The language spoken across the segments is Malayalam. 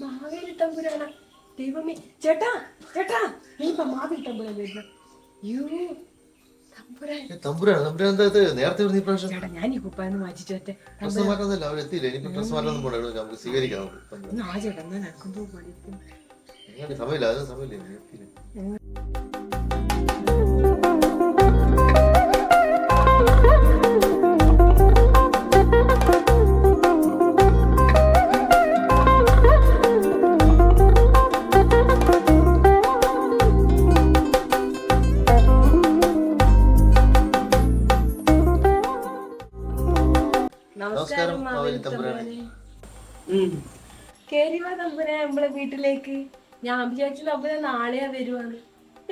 മാവേലി ദൈവമേ ചേട്ടാ ചേട്ടാ തമ്പുരാൻ. വരുന്ന യൂ വരുന്ന ഈ നമസ്കാരം. കേരിവാ തമ്പുരാൻ നമ്മളെ വീട്ടിലേക്ക്. ഞാൻ വിചാരിച്ചു തമ്പുരാൻ നാളെയാ വരുവാണ്.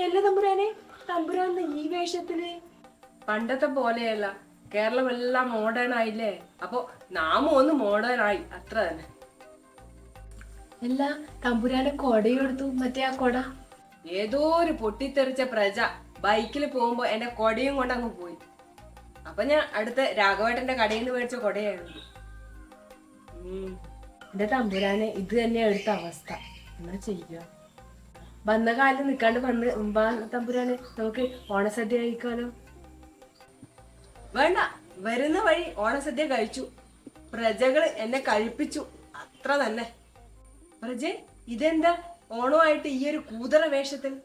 എല്ലാ തമ്പുരാനെ തമ്പുരാൻ ഈ വേഷത്തിൽ. പണ്ടത്തെ പോലെയല്ല. കേരളം എല്ലാം മോഡേൺ ആയില്ലേ? അപ്പൊ നാമും ഒന്ന് മോഡേൺ ആയി. അത്ര തന്നെ. അല്ല തമ്പുരാനെ കൊടയെടുത്തു മറ്റേ ആ കൊട? ഏതോ ഒരു പൊട്ടിത്തെറിച്ച പ്രജ ബൈക്കിൽ പോകുമ്പോ എന്റെ കൊടയും കൊണ്ട് അങ്ങ് പോയി. അപ്പൊ ഞാൻ അടുത്ത രാഘവേട്ടന്റെ കടയിൽ നിന്ന് മേടിച്ച കൊടയായിരുന്നു. എന്റെ തമ്പുരാനെ ഇത് തന്നെ എടുത്ത അവസ്ഥ. എന്നാ ചെയ്യുക? വന്ന കാലം നിൽക്കാണ്ട് വന്ന് തമ്പുരാനെ നമുക്ക് ഓണസദ്യ കഴിക്കാലോ? വേണ്ട. വരുന്ന വഴി ഓണസദ്യ കഴിച്ചു. പ്രജകൾ എന്നെ കഴിപ്പിച്ചു. അത്ര തന്നെ. പ്രജെ ഇതെന്താ? ഓണമായിട്ട് ഈ ഒരു കൂതറ വേഷത്തിൽ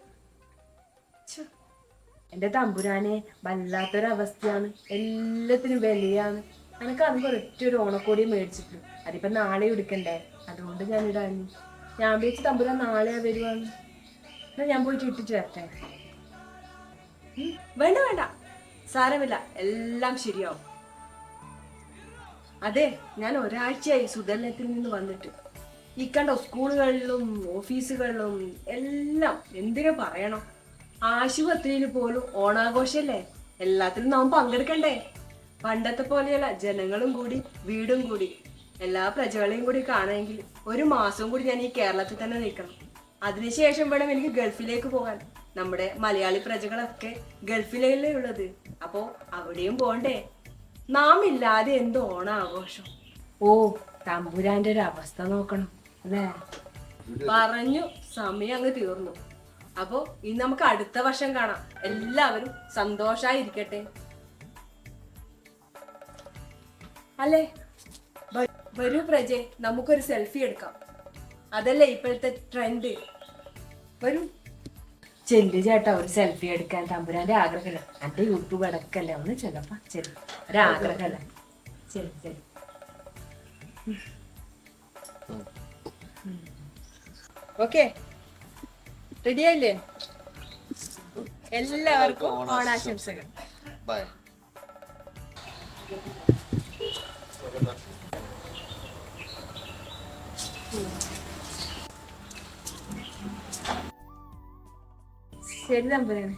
ഛെ. എന്റെ തമ്പുരാനെ വല്ലാത്തൊരവസ്ഥയാണ്. എല്ലാത്തിനും വിലയാണ്. എനിക്ക് അതിന് ഒരൊറ്റ ഒരു ഓണക്കോടി മേടിച്ചിട്ടു. അതിപ്പോൾ നാളെ എടുക്കണ്ടേ? അതുകൊണ്ട് ഞാൻ ഇടാഞ്ഞു ഞാൻ വിളിച്ച് തമ്പുരാൻ നാളെയാ വരുവാന്ന്. എന്നാൽ ഞാൻ പോയിട്ട് ഇട്ടിട്ട് വരട്ടെ. വേണ്ട വേണ്ട. സാരമില്ല. എല്ലാം ശരിയാവും. അതെ ഞാൻ ഒരാഴ്ചയായി സുധർണത്തിൽ നിന്ന് വന്നിട്ട്. ഈ കണ്ടോ സ്കൂളുകളിലും ഓഫീസുകളിലും എല്ലാം എന്തിനു പറയണം? ആശുപത്രിയിൽ പോലും ഓണാഘോഷല്ലേ? എല്ലാത്തിലും നാം പങ്കെടുക്കണ്ടേ? പണ്ടത്തെ പോലെയല്ല ജനങ്ങളും കൂടി വീടും കൂടി എല്ലാ പ്രജകളെയും കൂടി കാണുമെങ്കിൽ ഒരു മാസം കൂടി ഞാൻ ഈ കേരളത്തിൽ തന്നെ നിൽക്കണം. അതിനുശേഷം വേണം എനിക്ക് ഗൾഫിലേക്ക് പോകാൻ. നമ്മുടെ മലയാളി പ്രജകളൊക്കെ ഗൾഫിലല്ലേ ഉള്ളത്. അപ്പോ അവിടെയും പോണ്ടേ നാം ഇല്ലാതെ എന്ത് ഓണാഘോഷം? ഓ തമ്പുരാന്റെ ഒരു അവസ്ഥ നോക്കണം അല്ലേ? പറഞ്ഞു സമയം അങ്ങ് തീർന്നു. അപ്പോ ഇനി നമുക്ക് അടുത്ത വർഷം കാണാം. എല്ലാവരും സന്തോഷായിരിക്കട്ടെ. അല്ലേ? വരൂ പ്രജെ നമുക്കൊരു സെൽഫി എടുക്കാം. അതല്ലേ ഇപ്പോഴത്തെ ട്രെൻഡ്? വരൂ. ചെല്ലു ചേട്ടാ ഒരു സെൽഫി എടുക്കാൻ തമ്പുരാന്റെ ആഗ്രഹമില്ല എന്റെ യൂട്യൂബ് അടക്കല്ല ഒന്ന് ചെല്ലപ്പ. ചെല്ലു. ഒരാഗ്രഹമല്ല ചെല്ലു ചെല്ലു. ഓക്കെ. റെഡിയായില്ലേ? എല്ലാവർക്കും ഓണാശംസകൾ. ബൈ. ശരി തമ്പുരാനെ